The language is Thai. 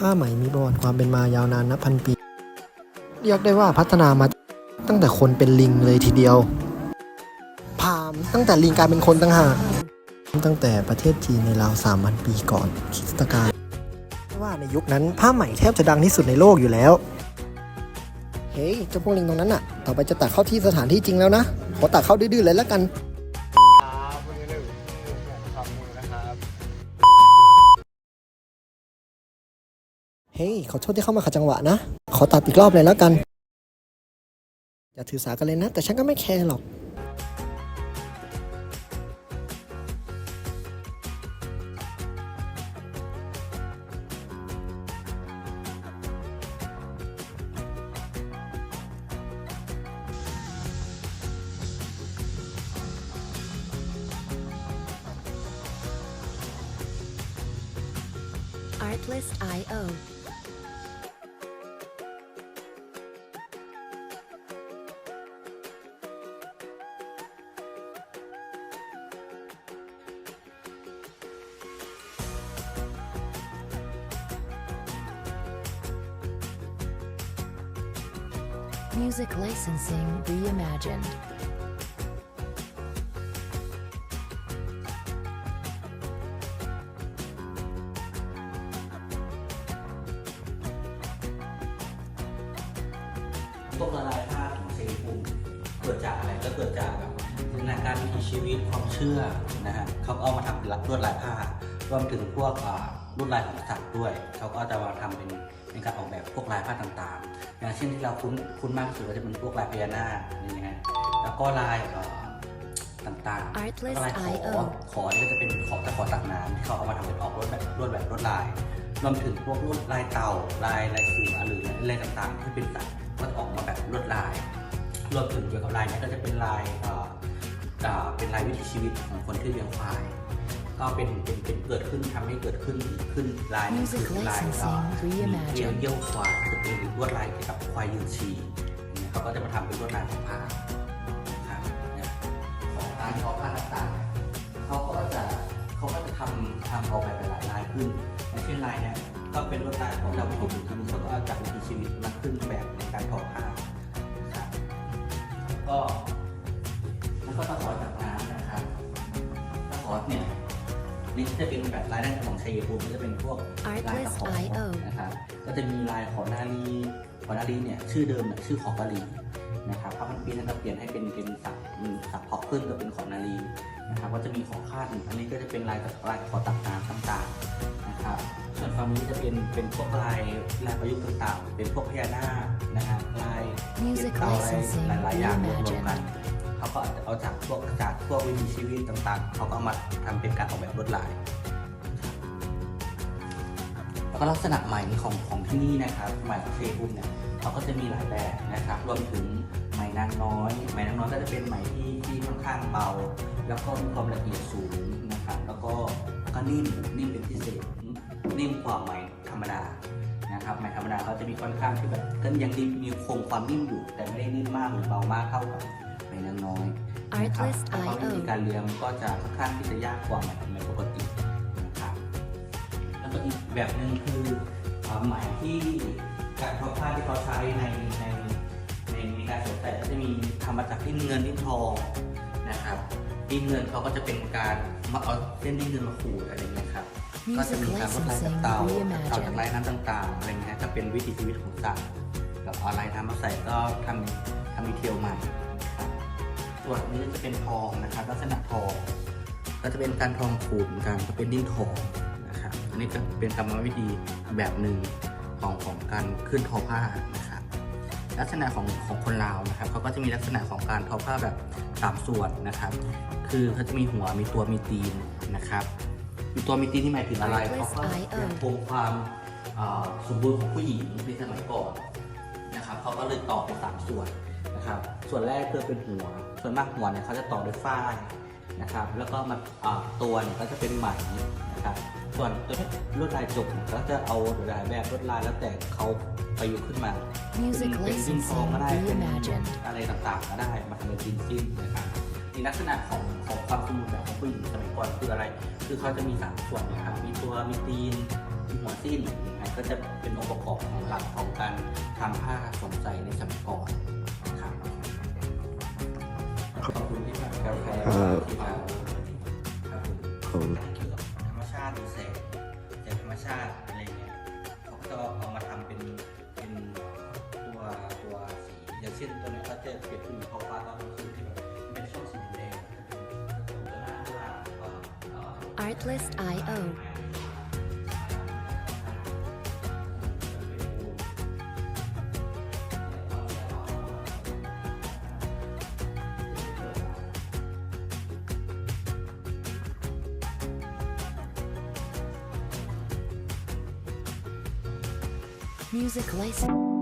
ผ้าไหมมีประวัติความเป็นมายาวนานนับพันปี เรียกได้ว่าพัฒนามาตั้งแต่คนเป็นลิงเลยทีเดียว พามตั้งแต่ลิงกลายเป็นคนตั้งหากตั้งแต่ประเทศจีนในราว3,000 ปีก่อนคริสตกาลว่าในยุคนั้นผ้าไหมแทบจะดังที่สุดในโลกอยู่แล้ว เฮ้ยเจ้าพวกลิงตรงนั้นน่ะ ต่อไปจะตักเข้าที่สถานที่จริงแล้วนะ ขอตักเข้าดื้อๆเลยแล้วกัน ฮ้ยขอโทษที่เข้ามาขัดจังหวะนะ ขอตัดอีกรอบเลยแล้วกัน อย่าถือสากันเลยนะ แต่ฉันก็ไม่แคร์หรอก Artlist.io 'Music licensing reimagined. พวกละลายผ้าของเซรุมเกิดจากอะไรก็เกิดจากแบบจินตนาการวิถีชีวิตความเชื่อนะฮะเขาเอามาทำเป็นลวดลายผ้า รวมถึงพวกอ่าลวดลายของสัตว์ด้วย เขาก็จะมาทำเป็นในการออกแบบพวกลายผ้าต่างๆ อย่างเช่นที่เราคุ้นคุ้นมากที่สุดก็จะเป็นพวกลายพญานาคนี่นะฮะแล้วก็ลายเอ่อต่างๆ Artlist แล้วก็ลายขอ IO ขอนี่ก็จะเป็นขอตะขอตักน้ำที่เขาเอามาทำเป็นออกลวดแบบลวดแบบลวดลาย รวมถึงพวกลวดลายเต่าลายลายเสือหรือลายต่างๆ ที่เป็นสัตว์ก็จะออกมาแบบลวดลาย รวมถึงเกี่ยวกับลายเนี้ก็จะเป็นลายเอ่อเอ่อเป็นลายวิถีชีวิตของคนที่เลี้ยงควาย ก็เป็นเป็นเป็นเกิดขึ้นทำให้เกิดขึ้นขึ้นลายนี้ Music คือลายเอ่อ licensing มี reimagined เยี่ยวเยี่ยวควายคือเป็นลวดลายเกี่ยวกับควายยืนชีเนี่ยเขาก็จะมาทำเป็นลวดลายของผ้านะครับเนี่ยของการทอผ้าต่างๆเขาก็จะเขาก็จะทำทำออกแบบหลายๆลายขึ้นอย่างเช่นลายเนี่ยก็เป็นลวดลายของเราไม่ถูกทำเขาก็เอาจากวิถีชีวิตมาขึ้นแบบในการทอผ้านะครับก็ จะเป็นแบบลายด้านของชัยภูมิก็จะเป็นพวกลายตะขอ Artlist.io นะครับก็จะมีลายขอนาลีขอนาลีเนี่ยชื่อเดิมเนี่ยชื่อขอกะลีนะครับพระพันปีนะครับเปลี่ยนให้เป็นเป็นศัพท์มีศัพท์เพาะขึ้นก็เป็นขอนาลีนะครับก็จะมีขอคาดอีกอันนี้ก็จะเป็นลายตะลายขอตักน้ำต่างๆนะครับส่วนฝั่งนี้จะเป็นเป็นพวกลายลายประยุกต์ต่างๆ เป็นพวกพญานาคนะครับลาย Music เต่าอะไร licensing หลายๆอย่างรวมๆกัน reimagined เขาก็อาจจะเอาจากพวกจากพวกวิถีชีวิตต่างๆ เขาก็เอามาทำเป็นการออกแบบลวดลายแล้วก็ลักษณะไหมของของที่นี่นะครับไหมของเชฟุมเนี่ยเขาก็จะมีหลายแบบนะครับ รวมถึงไหมนางน้อยไหมนางน้อยก็จะเป็นไหมที่ที่ค่อนข้างเบา แล้วก็มีความละเอียดสูงนะครับ แล้วก็ก็นิ่มนิ่มเป็นพิเศษนิ่มกว่าไหมธรรมดานะครับไหมธรรมดาเขาจะมีค่อนข้างที่แบบก็ยังมมีคงความนิ่มอยู่ แต่ไม่ได้นิ่มมากหรือเบามากเท่ากับ ไหมนางน้อยนะครับแล้วก็วิธีการเลี้ยงก็จะค่อนข้างที่จะยากกว่าไหมไหมปกตินะครับแล้วก็อีกแบบหนึ่งคือเอ่อไหมที่การทอผ้าที่เขาใช้ในในในในการสวมใส่ก็จะมีทำมาจากดิ้นเงินดิ้นทองนะครับดิ้นเงินเขาก็จะเป็นการมาเอาเส้นดิ้นเงินมาขูดอะไรอย่างเงี้ยครับก็จะ Music มีการลดลายจาก licensing เตาเตาจาก reimagined ลายน้ำต่างๆอะไรเงี้ยถ้าเป็นวิถีชีวิตของสัตว์กับเอาอะไรทำมาใส่ก็ทำทำดีเทลใหม่ครับ ส่วนนี้จะเป็นทองนะครับลักษณะทองก็จะเป็นการทองขูดเหมือนกันก็เป็นดิ้นทองนะครับอันนี้ก็เป็นกรรมวิธีแบบหนึ่งของของการขึ้นทอผ้านะครับลักษณะของของคนลาวนะครับเขาก็จะมีลักษณะของการทอผ้าแบบสามส่วนนะครับ คือเขาจะมีหัวมีตัวมีตีนนะครับ มีตัวมีตีนที่หมายถึงอะไรเขาก็ยังคงความเอ่อสมบูรณ์ของผู้หญิงในสมัยก่อนนะครับเขาก็เลยต่อเป็นสามส่วน นะครับ ส่วนแรกคือเป็นหัว ส่วนมากหัวเนี่ยเขาจะต่อด้วยฝ้ายนะครับ แล้วก็มาอ่าตัวเนี่ยก็จะเป็นไหมนะครับ ส่วนตัวนี้ลวดลายจบเนี่ยก็จะเอาหลายแบบลวดลายแล้วแต่เขาประยุกต์ขึ้นมา Music เป็นดิ้นทอง licensing ก็ได้เป็น reimagined อะไรต่างๆก็ได้มาทำเป็นจิ้นจิ้นนะครับในลักษณะของของความสมบูรณ์แบบของผู้หญิงสมัยก่อนคืออะไร คือเขาจะมีสามส่วนนะครับ มีตัวมีตีนหัวสิ้นนะฮะก็จะเป็นองค์ประกอบของหลักของการทำผ้าสวมใส่ในสมัยก่อนครับ ขอบคุณที่มากาแฟที่มาครับผมเกี่ยวกับธรรมชาติหรือแสงแสงธรรมชาติอะไรเงี้ยเขาก็จะเอามาทำเป็นเป็นตัวตัวสีอย่างเช่นตัวเนี้ยก็จะเปรียบเทียบเขาฟ้าตอนกลางคืนที่แบบเป็นช่องสีแดงตัวหน้าว่าเอ่อเอ่อ Artlist.io. Music license.